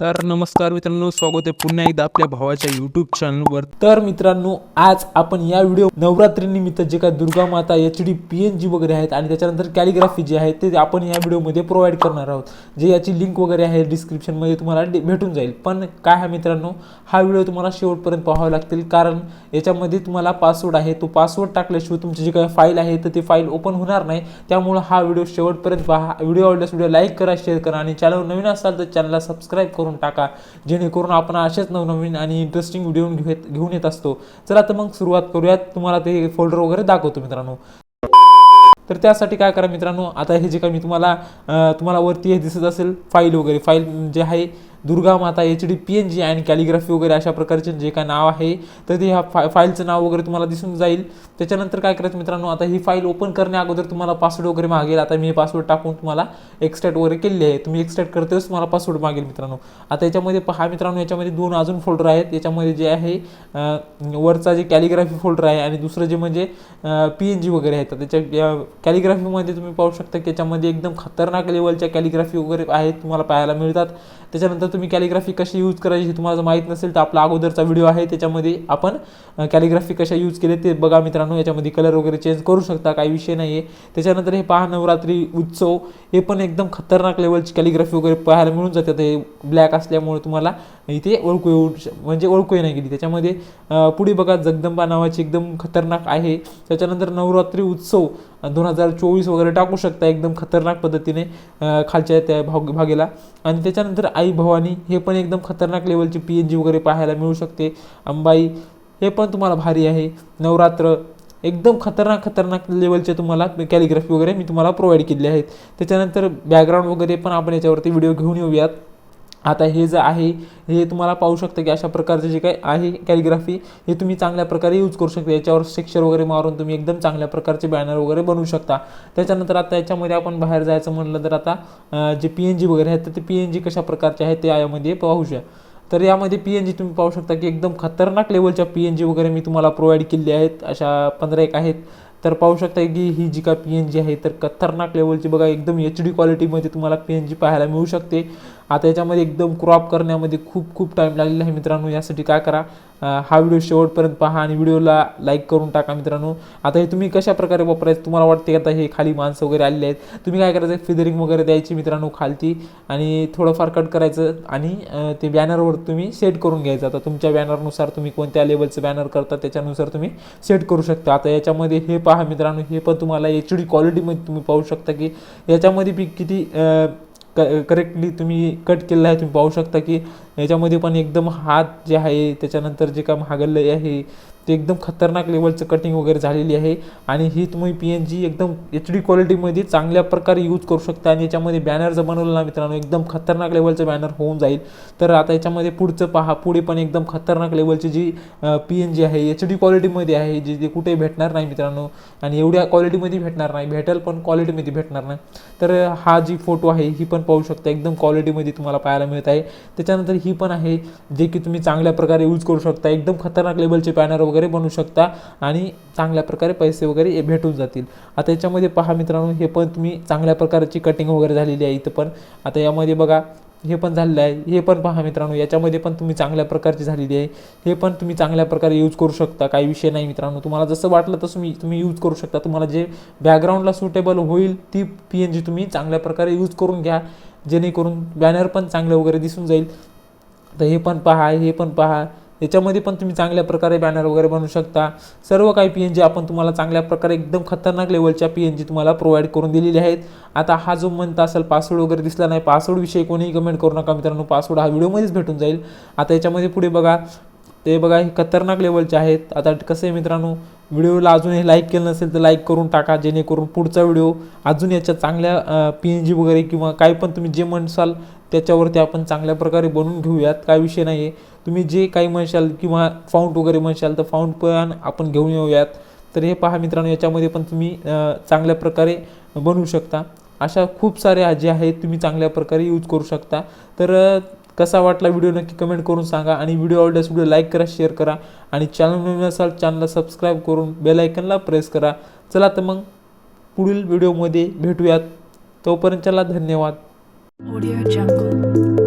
तर नमस्कार मित्रांनो स्वागत आहे पुन्हा एकदा आपल्या भावाच्या युट्यूब चॅनलवर तर मित्रांनो आज आपण या व्हिडिओ नवरात्रीनिमित्त जे काय दुर्गा माता H D P N G वगैरे आहेत आणि त्याच्यानंतर कॅलिग्राफी जी आहे ते आपण या व्हिडिओमध्ये प्रोव्हाइड करणार आहोत. जे याची लिंक वगैरे आहे डिस्क्रिप्शनमध्ये तुम्हाला भेटून जाईल. पण काय आहे मित्रांनो हा व्हिडिओ तुम्हाला शेवटपर्यंत पाहावा लागतील. कारण याच्यामध्ये तुम्हाला पासवर्ड आहे तो पासवर्ड टाकल्याशिवाय तुमची जी काही फाईल आहे तर ती फाईल ओपन होणार नाही. त्यामुळे हा व्हिडिओ शेवटपर्यंत पहा. व्हिडिओ आवडल्यास व्हिडिओ लाईक करा शेअर करा आणि चॅनल नवीन असाल तर चॅनलला सबस्क्राईब करून टाका जेणेकरून आपण असेच नवनवीन आणि इंटरेस्टिंग व्हिडिओ घेत घेऊन येत असतो. चला तर मग सुरुवात करूयात. तुम्हाला ते फोल्डर वगैरे दाखवतो मित्रांनो. तर त्यासाठी काय करा मित्रांनो आता हे जे काय मी तुम्हाला तुम्हाला वरती हे दिसत असेल फाईल वगैरे. फाईल जे आहे दुर्गा माता H D P N G आणि कॅलिग्राफी वगैरे अशा प्रकारचे जे काय नाव आहे तर ते ह्या फाय फाईलचं नाव वगैरे तुम्हाला दिसून जाईल. त्याच्यानंतर काय करायचं मित्रांनो आता ही फाईल ओपन करण्या अगोदर तुम्हाला पासवर्ड वगैरे मागेल. आता मी पासवर्ड टाकून तुम्हाला एक्सट्रॅक्ट वगैरे केलेली आहे. तुम्ही एक्सट्रॅक्ट करतेच तुम्हाला पासवर्ड मागेल मित्रांनो. आता याच्यामध्ये पहा मित्रांनो याच्यामध्ये दोन अजून फोल्डर आहेत. याच्यामध्ये जे आहे वरचा जे कॅलिग्राफी फोल्डर आहे आणि दुसरं जे म्हणजे पी एन जी वगैरे आहे. तर त्याच्या कॅलिग्राफीमध्ये तुम्ही पाहू शकता की याच्यामध्ये एकदम खतरनाक लेवलच्या कॅलिग्राफी वगैरे आहेत तुम्हाला पाहायला मिळतात. त्याच्यानंतर तुम्ही कॅलिग्राफी कशी यूज करायची हे तुम्हाला जर माहीत नसेल तर आपला अगोदरचा व्हिडिओ आहे त्याच्यामध्ये आपण कॅलिग्राफी कशा यूज केले ते बघा मित्रांनो. याच्यामध्ये कलर वगैरे चेंज करू शकता काही विषय नाही आहे त्याच्यानंतर हे पहा नवरात्री उत्सव हे पण एकदम खतरनाक लेवलची कॅलिग्राफी वगैरे पाहायला मिळून जातात हे ब्लॅक असल्यामुळे तुम्हाला इथे ओळखू येऊ म्हणजे ओळखू नाही गेली. त्याच्यामध्ये पुढे बघा जगदंबा नावाची एकदम खतरनाक आहे. त्याच्यानंतर नवरात्री उत्सव दोन हजार चोवीस वगैरे टाकू शकता एकदम खतरनाक पद्धतीने खालच्या त्या भाग भागेला. आणि त्याच्यानंतर आई भवानी हे पण एकदम खतरनाक लेवलची पी एन जी वगैरे पाहायला मिळू शकते. अंबाई हे पण तुम्हाला भारी आहे. नवरात्र एकदम खतरनाक खतरनाक लेवलचे तुम्हाला कॅलिग्राफी वगैरे मी तुम्हाला प्रोव्हाइड केलेले आहेत. त्याच्यानंतर बॅकग्राऊंड वगैरे पण आपण याच्यावरती व्हिडिओ घेऊन येऊयात. आता हे जे आहे हे तुम्हाला पाहू शकता की अशा प्रकारचे जे काही आहे कॅलिग्राफी हे तुम्ही चांगल्या प्रकारे यूज करू शकता. याच्यावर स्ट्रक्चर वगैरे मारून तुम्ही एकदम चांगल्या प्रकारचे बॅनर वगैरे बनवू शकता. त्याच्यानंतर आता याच्यामध्ये आपण बाहेर जायचं म्हणलं तर आता जे पी एन जी वगैरे आहेत तर ते पी एन जी कशा प्रकारचे आहेत ते यामध्ये पाहू शकता. तर यामध्ये पी एन जी तुम्ही पाहू शकता की एकदम खतरनाक लेवलच्या पी एन जी वगैरे मी तुम्हाला प्रोव्हाइड केलेली आहेत. अशा पंधरा एक आहेत. तर पाहू शकता की ही जी का पी एन जी आहे तर खतरनाक लेवलची बघा एकदम एच डी क्वालिटीमध्ये तुम्हाला पी एन जी पाहायला मिळू शकते. आता याच्यामध्ये एकदम क्रॉप करण्यामध्ये खूप खूप टाईम लागलेला आहे मित्रांनो. यासाठी काय करा हा व्हिडिओ शेवटपर्यंत पहा आणि व्हिडिओला लाईक करून टाका मित्रांनो. आता हे तुम्ही कशा प्रकारे वापरायचं तुम्हाला वाटते आता हे खाली माणसं वगैरे आलेले आहेत? तुम्ही काय करायचं फिदरिंग वगैरे द्यायची मित्रांनो खालती आणि थोडंफार कट करायचं आणि ते बॅनरवर तुम्ही सेट करून घ्यायचं. आता तुमच्या बॅनरनुसार तुम्ही कोणत्या लेवलचं बॅनर करता त्याच्यानुसार तुम्ही सेट करू शकता. आता याच्यामध्ये हे पहा मित्रांनो हे पण तुम्हाला एच डी क्वालिटीमध्ये तुम्ही पाहू शकता की याच्यामध्ये बी किती क करेक्टली तुम्ही कट केलेला आहे तुम्ही पाहू शकता की याच्यामध्ये पण एकदम हात जे आहे त्याच्यानंतर जे काय महागल्लं आहे ते एकदम खतरनाक लेवलचं कटिंग वगैरे झालेली आहे. आणि ही तुम्ही पी एन जी एकदम एच डी क्वालिटीमध्ये चांगल्या प्रकारे यूज करू शकता. आणि याच्यामध्ये बॅनर जर बनवलं ना मित्रांनो एकदम खतरनाक लेवलचं बॅनर होऊन जाईल. तर आता याच्यामध्ये पुढचं पहा. पुढे पण एकदम खतरनाक लेवलची जी पी एन जी आहे एच डी क्वालिटीमध्ये आहे जी जे कुठे भेटणार नाही मित्रांनो. आणि एवढ्या क्वालिटीमध्ये भेटणार नाही. भेटेल पण क्वालिटीमध्ये भेटणार नाही. तर हा जी फोटो आहे ही पण पाहू शकता. एकदम क्वालिटीमध्ये तुम्हाला पाहायला मिळत आहे. त्याच्यानंतर ही पण आहे जे की तुम्ही चांगल्या प्रकारे यूज करू शकता. एकदम खतरनाक लेवलचे बॅनर वगैरे बनवू शकता आणि चांगल्या प्रकारे पैसे वगैरे भेटून जातील. आता याच्यामध्ये पहा मित्रांनो हे पण तुम्ही चांगल्या प्रकारची कटिंग वगैरे झालेली आहे इथं पण. आता यामध्ये बघा हे पण झालेलं आहे. हे पण पहा मित्रांनो याच्यामध्ये पण तुम्ही चांगल्या प्रकारची झालेली आहे. हे पण तुम्ही चांगल्या प्रकारे यूज करू शकता काही विषय नाही मित्रांनो. तुम्हाला जसं वाटलं तसं तुम्ही तुम्ही यूज करू शकता. तुम्हाला जे बॅकग्राऊंडला सुटेबल होईल ती पी एन जी तुम्ही चांगल्या प्रकारे यूज करून घ्या. जेणेकरून बॅनर पण चांगलं वगैरे दिसून जाईल. तर हे पण पहा हे पण पहा. याच्यामध्ये पण तुम्ही चांगल्या प्रकारे बॅनर वगैरे बनवू शकता. सर्व काही पी एन जी आपण तुम्हाला चांगल्या प्रकारे एकदम खतरनाक लेवलच्या पी एन जी तुम्हाला प्रोव्हाइड करून दिलेली आहेत. आता हा जो म्हणता असेल पासवर्ड वगैरे दिसला नाही. पासवर्डविषयी कोणीही कमेंट करू नका मित्रांनो. पासवर्ड हा व्हिडिओमध्येच भेटून जाईल. आता याच्यामध्ये पुढे बघा. ते बघा हे खतरनाक लेवलचे आहेत. आता कसं आहे मित्रांनो व्हिडिओला अजून हे लाईक केलं नसेल तर लाईक करून टाका. जेणेकरून पुढचा व्हिडिओ अजून याच्या चांगल्या पी एन जी वगैरे किंवा काही पण तुम्ही जे म्हणसाल त्याच्यावरती आपण चांगल्या प्रकारे बनवून घेऊयात. काय विषय नाही आहे तुम्ही जे काही म्हणशाल किंवा फाउंट वगैरे म्हणशाल तर फाउंट पण आपण घेऊन येऊयात. तर हे पहा मित्रांनो याच्यामध्ये पण तुम्ही चांगल्या प्रकारे बनवू शकता. अशा खूप साऱ्या जे आहेत तुम्ही चांगल्या प्रकारे यूज करू शकता. तर कसा वाटला व्हिडिओ नक्की कमेंट करून सांगा आणि व्हिडिओ आवडल्यास व्हिडिओ लाईक करा शेअर करा आणि चॅनल नवीन असाल चॅनलला सबस्क्राईब करून बेलायकनला प्रेस करा. चला तर मग पुढील व्हिडिओमध्ये भेटूयात. तोपर्यंत चला धन्यवाद. Audio Jungle.